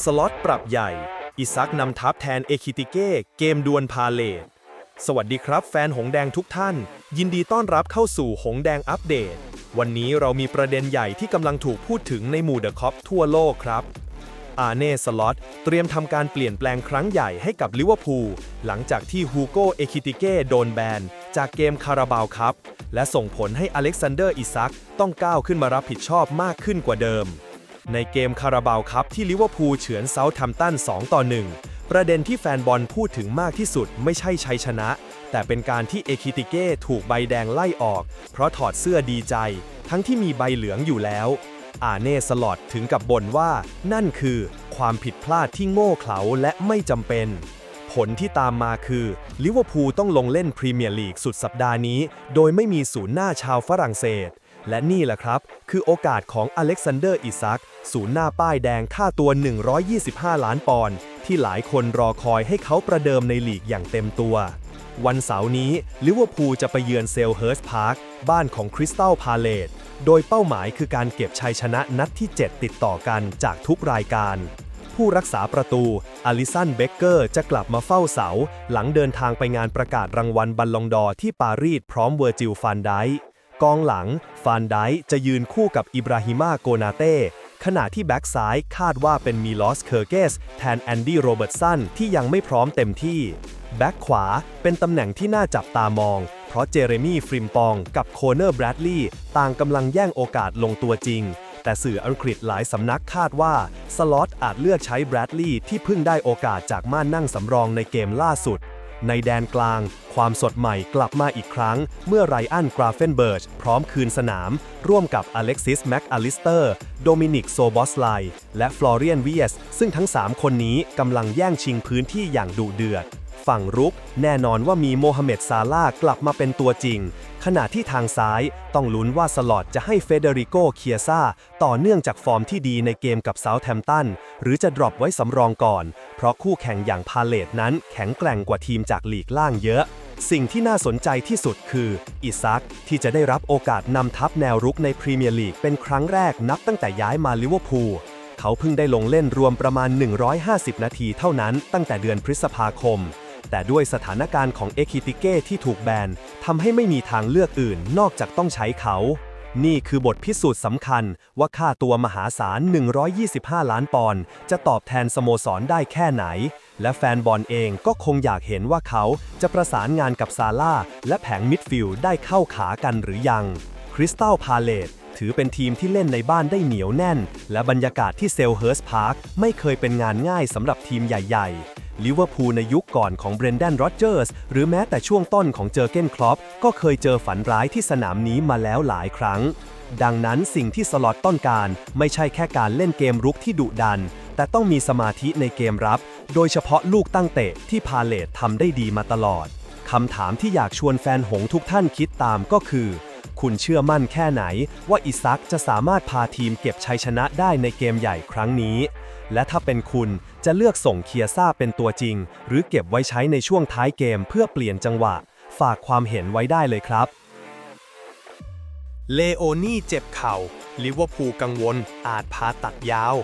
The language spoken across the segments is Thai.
สล็อตปรับใหญ่ อิซักนำทัพแทนเอคิติเก้ เกมดวลพาเลตสวัสดีครับแฟนหงแดงทุกท่าน ยินดีต้อนรับเข้าสู่หงแดงอัปเดต วันนี้เรามีประเด็นใหญ่ที่กำลังถูกพูดถึงในหมู่เดอะคอปทั่วโลกครับ อาเน่สล็อตเตรียมทำการเปลี่ยนแปลงครั้งใหญ่ให้กับลิเวอร์พูลหลังจากที่ฮูโกเอคิติเก้โดนแบน จากเกมคาราบาวครับ และส่งผลให้อเล็กซานเดอร์อิซักต้องก้าวขึ้นมารับผิดชอบมากขึ้นกว่าเดิม ในเกมคาราบาวครับที่ลิเวอร์พูลเฉือนเซาท์แฮมตัน2ต่อ1 ประเด็นที่แฟนบอลพูดถึงมากที่สุดไม่ใช่ชัยชนะ แต่เป็นการที่เอคิติเก้ถูกใบแดงไล่ออก เพราะถอดเสื้อดีใจ ทั้งที่มีใบเหลืองอยู่แล้ว อาเน่สลอดถึงกับบ่นว่า นั่นคือ ความผิดพลาดที่โง่เขลาและไม่จำเป็นผลที่ตามมาคือลิเวอร์พูลต้องลงเล่นพรีเมียร์ลีกสุดสัปดาห์นี้ โดยไม่มีศูนย์หน้าชาวฝรั่งเศส และนี่แหละครับ คือโอกาสของอเล็กซานเดอร์อิซักศูนย์หน้าป้ายแดงค่าตัว 125 ล้านปอนด์ที่หลายคนรอคอยให้เขาประเดิมในลีกอย่างเต็มตัว วันเสาร์นี้ลิเวอร์พูลจะไปเยือนเซลเฮิร์สพาร์คบ้านของคริสตัลพาเลตโดยเป้าหมายคือการเก็บชัยชนะนัดที่ 7 ติดต่อกันจากทุกรายการ ผู้รักษาประตูอลิสันเบเกอร์จะกลับมาเฝ้าเสา หลังเดินทางไปงานประกาศรางวัลบัลลองดอร์ที่ปารีสพร้อมเวอร์จิลฟานได์ กองหลัง ฟานไดจะยืนคู่กับอิบราฮิมาโกนาเต้ ขณะที่แบ็กซ้ายคาดว่าเป็นมีลอสเคอร์เกส แทนแอนดี้โรเบิร์ตสันที่ยังไม่พร้อมเต็มที่ แบ็กขวาเป็นตำแหน่งที่น่าจับตามอง เพราะเจเรมี่ฟริมปองกับโคเนอร์แบรดลีย์ต่างกำลังแย่งโอกาสลงตัวจริง แต่สื่ออังกฤษหลายสำนักคาดว่า สล็อตอาจเลือกใช้แบรดลีย์ที่เพิ่งได้โอกาสจากม่านนั่งสำรองในเกมล่าสุด ในแดนกลาง ความสดใหม่กลับมาอีกครั้ง เมื่อไรอันกราเฟนเบิร์ชพร้อมคืนสนาม ร่วมกับอเล็กซิสแม็กอลิสเตอร์ โดมินิกโซบอสไลและฟลอเรียนวีเอสซึ่งทั้ง 3 คนนี้กำลังแย่งชิงพื้นที่อย่างดุเดือด ฝั่งรุก แน่นอนว่ามีโมฮัมเหม็ดซาลากลับมาเป็นตัวจริง ขณะที่ทางซ้ายต้องลุ้นว่าสลอตจะให้เฟเดริโกเคียซาต่อเนื่องจากฟอร์มที่ดีในเกมกับเซาแฮมตัน หรือจะดรอปไว้สำรองก่อน เพราะคู่แข่งอย่างพาเลตนั้นแข็งแกร่งกว่าทีมจากลีกล่างเยอะสิ่งที่น่าสนใจที่สุดคือ อิซักที่จะได้รับโอกาสนำทัพแนวรุกในพรีเมียร์ลีกเป็นครั้งแรกนับตั้งแต่ย้ายมาลิเวอร์พูลเขาเพิ่งได้ลงเล่นรวมประมาณ 150 นาทีเท่านั้นตั้งแต่เดือนพฤษภาคม แต่ด้วยสถานการณ์ของเอคิติเก้ที่ถูกแบนทำให้ไม่มีทางเลือกอื่นนอกจากต้องใช้เขา นี่คือบทพิสูจน์สำคัญว่าค่าตัวมหาศาล 125 ล้านปอนด์จะตอบแทนสโมสรได้แค่ไหน และแฟนบอลเองก็คงอยากเห็นว่าเขาจะประสานงานกับซาร่าและแผงมิดฟิลด์ได้เข้าขากันหรือยังคริสตัลพาเลตถือเป็นทีมที่เล่นในบ้านได้เหนียวแน่น และบรรยากาศที่เซลเฮิร์สพาร์คไม่เคยเป็นงานง่ายสำหรับทีมใหญ่ ๆ ลิเวอร์พูลในยุคก่อนของเบรนแดนโรเจอร์สหรือแม้แต่ช่วงต้นของเจอเกนคลอปก็เคยเจอฝันร้ายที่สนามนี้มาแล้วหลายครั้ง ดังนั้นสิ่งที่สล็อตต้องการไม่ใช่แค่การเล่นเกมรุกที่ดุดัน แต่ต้องมีสมาธิในเกมรับ โดยเฉพาะลูกตั้งเตะที่พาเลตทำได้ดีมาตลอดคำถามที่อยากชวนแฟนหงทุกท่านคิดตามก็คือ คุณเชื่อมั่นแค่ไหนว่าอิซักจะสามารถพาทีมเก็บชัยชนะได้ในเกมใหญ่ครั้งนี้ และถ้าเป็นคุณ จะเลือกส่งเคียซ่าเป็นตัวจริง หรือเก็บไว้ใช้ในช่วงท้ายเกมเพื่อเปลี่ยนจังหวะ ฝากความเห็นไว้ได้เลยครับ เลโอนี่เจ็บเข่า ลิเวอร์พูลกังวล อาจพาตัดยาว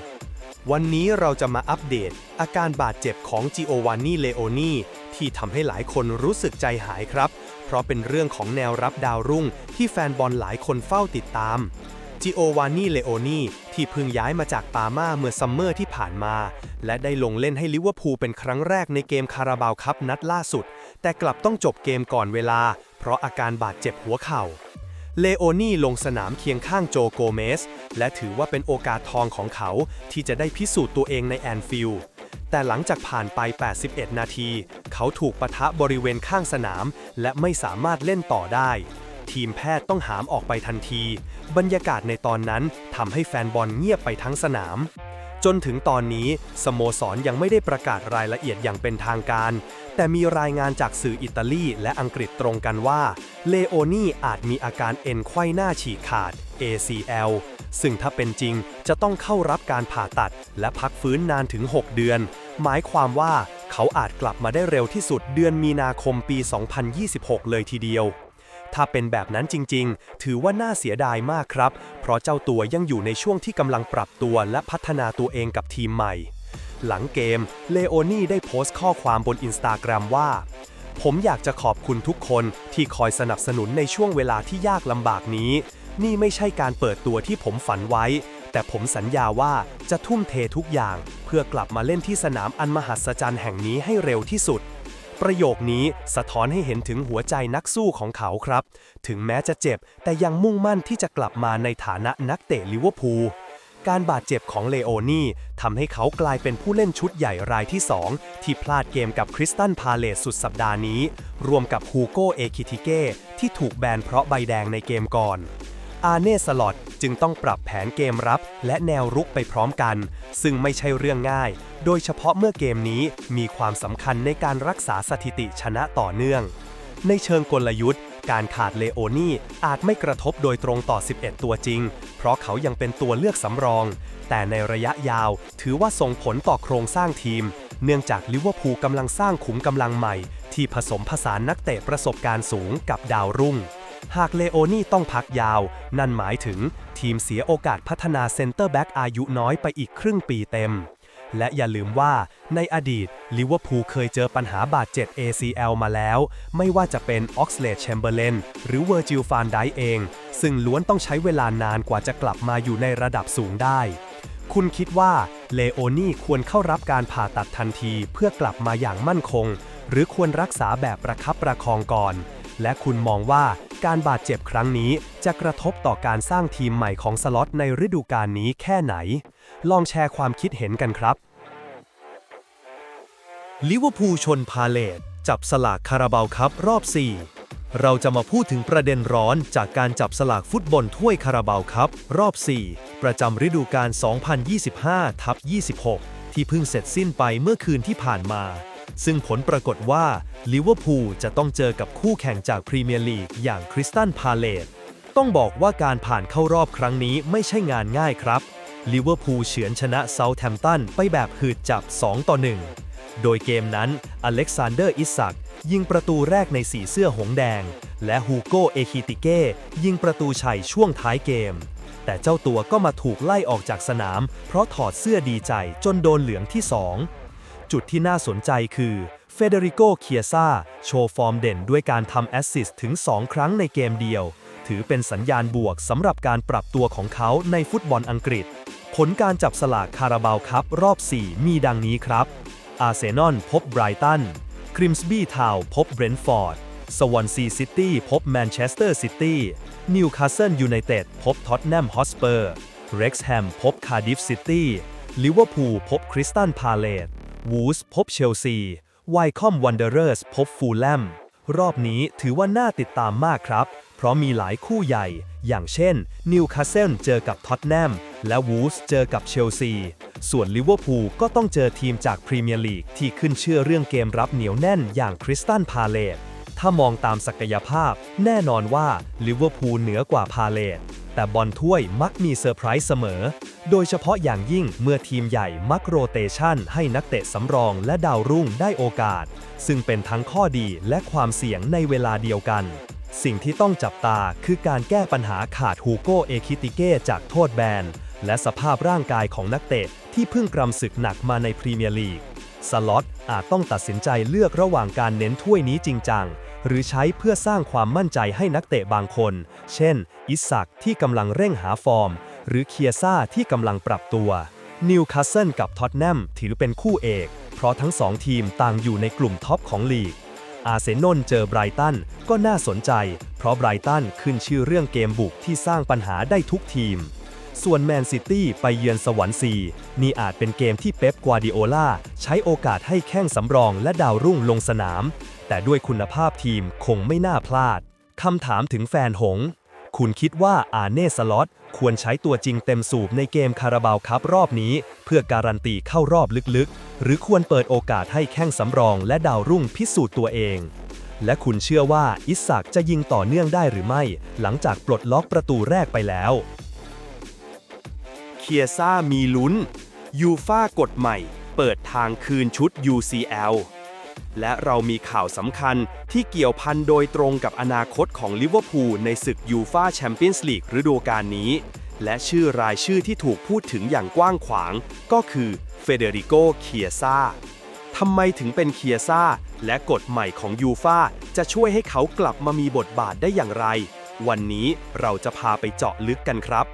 วันนี้เราจะมาอัปเดต อาการบาดเจ็บของจิโอวานนี่เลโอนี่ที่ทำให้หลายคนรู้สึกใจหายครับ เพราะเป็นเรื่องของแนวรับดาวรุ่งที่แฟนบอลหลายคนเฝ้าติดตามจิโอวานนี่เลโอนี่ ที่เพิ่งย้ายมาจากปาม่าเมื่อซัมเมอร์ที่ผ่านมา และได้ลงเล่นให้ลิเวอร์พูลเป็นครั้งแรกในเกมคาราบาวคัพนัดล่าสุด แต่กลับต้องจบเกมก่อนเวลา เพราะอาการบาดเจ็บหัวเข่าเลโอนี่ลงสนามเคียงข้างโจโกเมส และถือว่าเป็นโอกาสทองของเขาที่จะได้พิสูจน์ตัวเองในแอนฟิลด์แต่หลังจากผ่านไป 81 นาที เขาถูกปะทะบริเวณข้างสนาม และไม่สามารถเล่นต่อได้ ทีมแพทย์ต้องหามออกไปทันที บรรยากาศในตอนนั้นทำให้แฟนบอลเงียบไปทั้งสนาม จนถึงตอนนี้สโมสรยังไม่ได้ประกาศรายละเอียดอย่างเป็นทางการ แต่มีรายงานจากสื่ออิตาลีและอังกฤษตรงกันว่าเลโอนี่อาจมีอาการเอ็นไขว้หน้าฉีกขาด ACL ซึ่งถ้าเป็นจริงจะต้องเข้ารับการผ่าตัดและพักฟื้นนานถึง 6 เดือน หมายความว่าเขาอาจกลับมาได้เร็วที่สุดเดือนมีนาคมปี 2026 เลยทีเดียว ถ้าเป็นแบบนั้นจริงๆ ถือว่าน่าเสียดายมากครับ เพราะเจ้าตัวยังอยู่ในช่วงที่กำลังปรับตัวและพัฒนาตัวเองกับทีมใหม่ หลังเกม เลโอนี่ได้โพสต์ข้อความบนอินสตาแกรมว่า ผมอยากจะขอบคุณทุกคนที่คอยสนับสนุนในช่วงเวลาที่ยากลำบากนี้ นี่ไม่ใช่การเปิดตัวที่ผมฝันไว้ แต่ผมสัญญาว่าจะทุ่มเททุกอย่าง เพื่อกลับมาเล่นที่สนามอันมหัศจรรย์แห่งนี้ให้เร็วที่สุด ประโยคนี้สะท้อนให้เห็นถึงหัวใจนักสู้ของเขาครับ ถึงแม้จะเจ็บ แต่ยังมุ่งมั่นที่จะกลับมาในฐานะนักเตะลิเวอร์พูลการบาดเจ็บของเลโอนี่ทำให้เขากลายเป็นผู้เล่นชุดใหญ่รายที่ 2 ที่พลาดเกมกับคริสตันพาเลสสุดสัปดาห์นี้ รวมกับฮูโกเอคิติเก้ที่ถูกแบนเพราะใบแดงในเกมก่อน อาเน่สลอตจึงต้องปรับแผนเกมรับและแนวรุกไปพร้อมกัน ซึ่งไม่ใช่เรื่องง่าย โดยเฉพาะเมื่อเกมนี้มีความสำคัญในการรักษาสถิติชนะต่อเนื่อง ในเชิงกลยุทธ์ การขาดเลโอนี่อาจไม่กระทบโดยตรงต่อ 11 ตัวจริง เพราะเขายังเป็นตัวเลือกสำรอง แต่ในระยะยาวถือว่าส่งผลต่อโครงสร้างทีม เนื่องจากลิเวอร์พูลกำลังสร้างขุมกำลังใหม่ ที่ผสมผสานนักเตะประสบการณ์สูงกับดาวรุ่ง หากเลโอนี่ต้องพักยาว นั่นหมายถึงทีมเสียโอกาสพัฒนาเซนเตอร์แบ็กอายุน้อยไปอีกครึ่งปีเต็ม และอย่าลืมว่าในอดีตลิเวอร์พูลเคยเจอปัญหาบาดเจ็บ ACL มาแล้ว ไม่ว่าจะเป็นออกซเลดแชมเบอร์เลนหรือเวอร์จิลฟานไดเอง ซึ่งล้วนต้องใช้เวลานานกว่าจะกลับมาอยู่ในระดับสูงได้ คุณคิดว่าเลโอนี่ควรเข้ารับการผ่าตัดทันทีเพื่อกลับมาอย่างมั่นคง หรือควรรักษาแบบประคับประคองก่อน และคุณมองว่า การบาดเจ็บครั้งนี้จะกระทบต่อการสร้างทีมใหม่ของสล็อตในฤดูกาลนี้แค่ไหน ลองแชร์ความคิดเห็นกันครับลิเวอร์พูลชนพาเลตจับสลากคาราบาวครับรอบ 4 เราจะมาพูดถึงประเด็นร้อนจากการจับสลากฟุตบอลถ้วยคาราบาวครับรอบ 4 ประจำฤดูกาล 2025ทับ26 ที่เพิ่งเสร็จสิ้นไปเมื่อคืนที่ผ่านมา ซึ่งผลปรากฏว่าลิเวอร์พูลจะต้องเจอกับคู่แข่งจากพรีเมียร์ลีกอย่างคริสตันพาเลตต้องบอกว่าการผ่านเข้ารอบครั้งนี้ไม่ใช่งานง่ายครับลิเวอร์พูลเฉือนชนะเซาท์แฮมป์ตันไปแบบหืดจับ 2 ต่อ 1 โดยเกมนั้นอเล็กซานเดอร์อิสักยิงประตูแรกในสีเสื้อหงแดง และฮูโกเอคิติเก้ยิงประตูชัยช่วงท้ายเกม แต่เจ้าตัวก็มาถูกไล่ออกจากสนาม เพราะถอดเสื้อดีใจจนโดนเหลืองที่2 จุดที่น่าสนใจคือเฟเดริโกเคียซาโชว์ฟอร์มเด่นด้วยการทำแอสซิสต์ถึง 2 ครั้งในเกมเดียว ถือเป็นสัญญาณบวกสำหรับการปรับตัวของเขาในฟุตบอลอังกฤษ ผลการจับสลากคาราบาวครับรอบ 4 มีดังนี้ครับ อาร์เซนอลพบไบรตันคริมสบี้ทาวน์พบเบรนท์ฟอร์ดสวอนซีซิตี้พบแมนเชสเตอร์ซิตี้นิวคาสเซิลยูไนเต็ดพบท็อตแนมฮอสเปอร์เร็กซ์แฮมพบคาร์ดิฟซิตี้ลิเวอร์พูลพบคริสตันพาเลต วูสพบเชลซี ไวคอมวันเดอร์เรสพบฟูลแลม รอบนี้ถือว่าน่าติดตามมากครับ เพราะมีหลายคู่ใหญ่ อย่างเช่นนิวคาสเซิลเจอกับท็อตแนมและวูสเจอกับเชลซี ส่วนลิเวอร์พูลก็ต้องเจอทีมจากพรีเมียร์ลีกที่ขึ้นเชื่อเรื่องเกมรับเหนียวแน่นอย่างคริสตันพาเลตถ้ามองตามศักยภาพ แน่นอนว่าลิเวอร์พูลเหนือกว่าพาเลต แต่บอลถ้วยมักมีเซอร์ไพรส์เสมอ โดยเฉพาะอย่างยิ่งเมื่อทีมใหญ่มักโรเตชันให้นักเตะสำรองและดาวรุ่งได้โอกาส ซึ่งเป็นทั้งข้อดีและความเสี่ยงในเวลาเดียวกัน สิ่งที่ต้องจับตาคือการแก้ปัญหาขาดฮูโกเอคิติเก้จากโทษแบน และสภาพร่างกายของนักเตะที่เพิ่งกรำศึกหนักมาในพรีเมียร์ลีกสล็อตอาจต้องตัดสินใจเลือกระหว่างการเน้นถ้วยนี้จริงจัง หรือใช้เพื่อสร้างความมั่นใจให้นักเตะบางคน เช่น อิสซักที่กำลังเร่งหาฟอร์ม หรือเคียซ่าที่กำลังปรับตัวนิวคาสเซิลกับท็อตแนมถือเป็นคู่เอก เพราะทั้งสองทีมต่างอยู่ในกลุ่มท็อปของลีก อาร์เซนอลเจอไบรตันก็น่าสนใจ เพราะไบรตันขึ้นชื่อเรื่องเกมบุกที่สร้างปัญหาได้ทุกทีม ส่วนแมนซิตี้ไปเยือนสวรรค์ซีนี่อาจเป็นเกมที่เป๊ป กวาดิโอลาใช้โอกาสให้แข้งสำรองและดาวรุ่งลงสนาม แต่ด้วยคุณภาพทีมคงไม่น่าพลาด คำถามถึงแฟนหง คุณคิดว่าอาเน่สล็อตควรใช้ตัวจริงเต็มสูบในเกมคาราบาวครับรอบนี้ เพื่อการันตีเข้ารอบลึกๆ หรือควรเปิดโอกาสให้แข้งสำรองและดาวรุ่งพิสูจน์ตัวเอง และคุณเชื่อว่าอิสซักจะยิงต่อเนื่องได้หรือไม่ หลังจากปลดล็อกประตูแรกไปแล้วเคียซ่ามีลุ้นยูฟ่ากฎใหม่ เปิดทางคืนชุด UCL และเรามีข่าวสำคัญที่เกี่ยวพันโดยตรงกับอนาคตของลิเวอร์พูลในศึกยูฟาแชมเปี้ยนส์ลีกฤดูกาลนี้ และชื่อรายชื่อที่ถูกพูดถึงอย่างกว้างขวาง ก็คือเฟเดริโก เคียซาทำไมถึงเป็นเคียซาและกฎใหม่ของยูฟาจะช่วยให้เขากลับมามีบทบาทได้อย่างไร วันนี้เราจะพาไปเจาะลึกกันครับ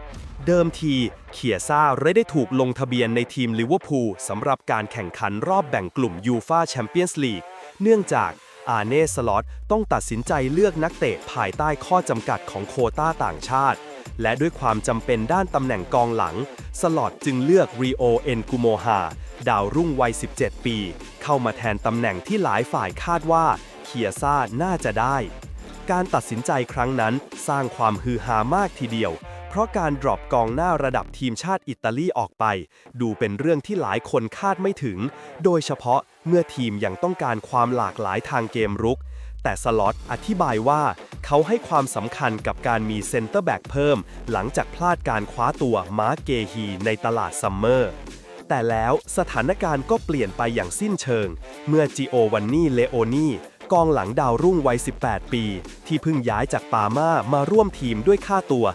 เดิมทีเคียซาไม่ได้ถูกลงทะเบียนในทีมลิเวอร์พูลสำหรับการแข่งขันรอบแบ่งกลุ่มยูฟาแชมเปี้ยนส์ลีกเนื่องจากอาเน่สล็อตต้องตัดสินใจเลือกนักเตะภายใต้ข้อจำกัดของโคต้าต่างชาติ และด้วยความจำเป็นด้านตำแหน่งกองหลัง สล็อตจึงเลือกรีโอเอนกุโมฮาดาวรุ่งวัย 17 ปี เข้ามาแทนตำแหน่งที่หลายฝ่ายคาดว่าเคียซ่าน่าจะได้ การตัดสินใจครั้งนั้นสร้างความฮือฮามากทีเดียว เพราะการดรอปกองหน้าระดับทีมชาติอิตาลีออกไป ดูเป็นเรื่องที่หลายคนคาดไม่ถึง โดยเฉพาะเมื่อทีมยังต้องการความหลากหลายทางเกมรุก แต่สล็อตอธิบายว่า เขาให้ความสำคัญกับการมีเซนเตอร์แบ็กเพิ่ม หลังจากพลาดการคว้าตัวมาร์เกฮีในตลาดซัมเมอร์แต่แล้วสถานการณ์ก็เปลี่ยนไปอย่างสิ้นเชิง เมื่อจิโอวันนี่เลโอนี่ กองหลังดาวรุ่งวัย 18 ปี ที่เพิ่งย้ายจากปามามาร่วมทีมด้วยค่าตัว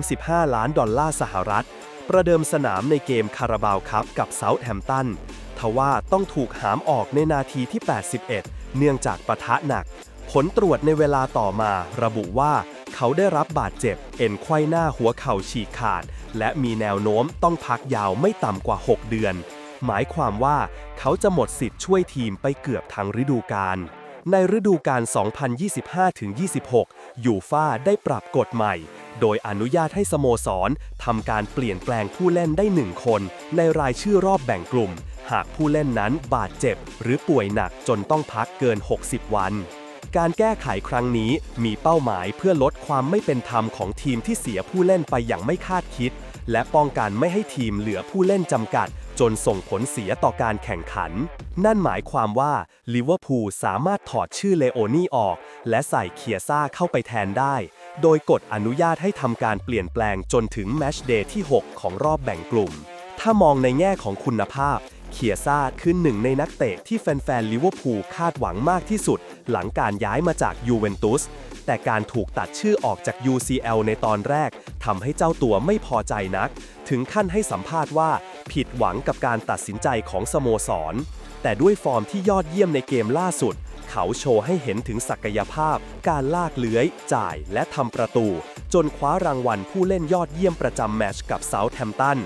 35 ล้านดอลลาร์สหรัฐ ประเดิมสนามในเกมคาราบาวครับกับเซาท์แฮมป์ตันทว่าต้องถูกหามออกในนาทีที่ 81 เนื่องจากปะทะหนัก ผลตรวจในเวลาต่อมา ระบุว่าเขาได้รับบาดเจ็บ เอ็นไขว้หน้าหัวเข่าฉีกขาด และมีแนวโน้มต้องพักยาวไม่ต่ำกว่า 6 เดือน หมายความว่าเขาจะหมดสิทธิ์ช่วยทีมไปเกือบทั้งฤดูกาล ในฤดูกาล 2025-26 ยูฟ่าได้ปรับกฎใหม่ โดยอนุญาตให้สโมสรทำการเปลี่ยนแปลงผู้เล่นได้หนึ่งคน ในรายชื่อรอบแบ่งกลุ่ม หากผู้เล่นนั้นบาดเจ็บ หรือป่วยหนักจนต้องพักเกิน 60 วันการแก้ไขครั้งนี้มีเป้าหมายเพื่อลดความไม่เป็นธรรมของทีมที่เสียผู้เล่นไปอย่างไม่คาดคิด และป้องกันไม่ให้ทีมเหลือผู้เล่นจำกัด จนส่งผลเสียต่อการแข่งขัน นั่นหมายความว่าลิเวอร์พูลสามารถถอดชื่อเลโอนี่ออก และใส่เคียซ่าเข้าไปแทนได้ โดยกฎอนุญาตให้ทำการเปลี่ยนแปลงจนถึงแมชเดย์ที่ 6 ของรอบแบ่งกลุ่ม ถ้ามองในแง่ของคุณภาพ เคียซ่าคือหนึ่งในนักเตะที่แฟนๆลิเวอร์พูลคาดหวังมากที่สุด หลังการย้ายมาจากยูเวนตุส แต่การถูกตัดชื่อออกจาก UCL ในตอนแรกทำให้เจ้าตัวไม่พอใจนัก ถึงขั้นให้สัมภาษณ์ว่า ผิดหวังกับการตัดสินใจของสโมสร แต่ด้วยฟอร์มที่ยอดเยี่ยมในเกมล่าสุด เขาโชว์ให้เห็นถึงศักยภาพ การลากเลื้อย จ่ายและทำประตู จนคว้ารางวัลผู้เล่นยอดเยี่ยมประจำแมตช์กับเซาท์แฮมป์ตัน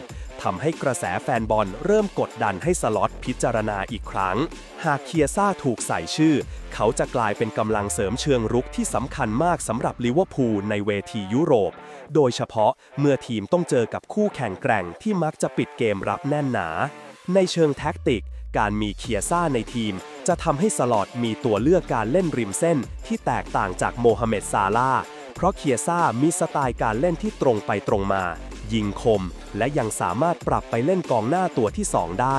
ทำให้กระแสแฟนบอลเริ่มกดดันให้สล็อตพิจารณาอีกครั้ง หากเคียซ่าถูกใส่ชื่อ เขาจะกลายเป็นกำลังเสริมเชิงรุกที่สำคัญมากสำหรับลิเวอร์พูลในเวทียุโรป โดยเฉพาะเมื่อทีมต้องเจอกับคู่แข่งแกร่งที่มักจะปิดเกมรับแน่นหนา ในเชิงแท็กติก การมีเคียซ่าในทีม จะทำให้สลอตมีตัวเลือกการเล่นริมเส้นที่แตกต่างจากโมฮัมเหม็ดซาลาห์ เพราะเคียซ่ามีสไตล์การเล่นที่ตรงไปตรงมา ยิงคม และยังสามารถปรับไปเล่นกองหน้าตัวที่ 2 ได้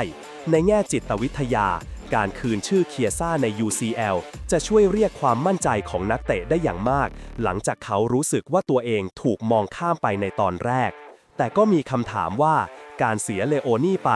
ในแง่จิตวิทยา การคืนชื่อเคียซ่าใน UCL จะช่วยเรียกความมั่นใจของนักเตะได้อย่างมาก หลังจากเขารู้สึกว่าตัวเองถูกมองข้ามไปในตอนแรก แต่ก็มีคำถามว่าการเสียเลโอนี่ไป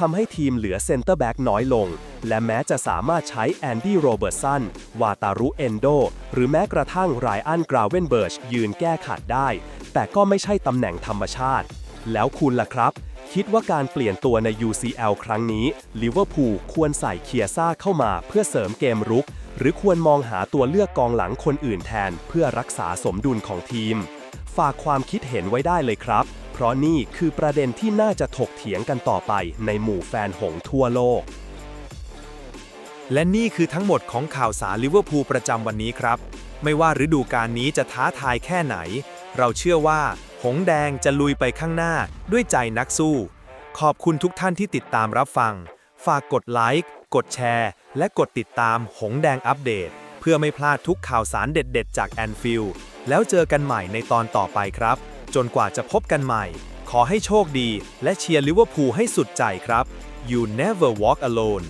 ทำให้ทีมเหลือเซนเตอร์แบ็กน้อยลง และแม้จะสามารถใช้แอนดี้โรเบิร์ตสัน วาตารุเอนโด หรือแม้กระทั่งไรอันกราเวนเบิร์ชยืนแก้ขัดได้ แต่ก็ไม่ใช่ตำแหน่งธรรมชาติ แล้วคุณล่ะครับ คิดว่าการเปลี่ยนตัวใน UCL ครั้งนี้ลิเวอร์พูลควรใส่เคียซ่าเข้ามาเพื่อเสริมเกมรุก หรือควรมองหาตัวเลือกกองหลังคนอื่นแทน เพื่อรักษาสมดุลของทีม ฝากความคิดเห็นไว้ได้เลยครับ เพราะนี่คือประเด็นที่น่าจะถกเถียงกันต่อไปในหมู่แฟนหงทั่วโลก และนี่คือทั้งหมดของข่าวสารลิเวอร์พูลประจำวันนี้ครับ ไม่ว่าฤดูกาลนี้จะท้าทายแค่ไหน เราเชื่อว่า หงแดงจะลุยไปข้างหน้าด้วยใจนักสู้ ขอบคุณทุกท่านที่ติดตามรับฟัง ฝากกดไลค์กดแชร์ และกดติดตามหงแดงอัปเดต เพื่อไม่พลาดทุกข่าวสารเด็ด ๆ จากแอนฟิลแล้วเจอกันใหม่ในตอนต่อไปครับ จนกว่าจะพบกันใหม่ ขอให้โชคดี และเชียร์ลิเวอร์พูลให้สุดใจครับ You never walk alone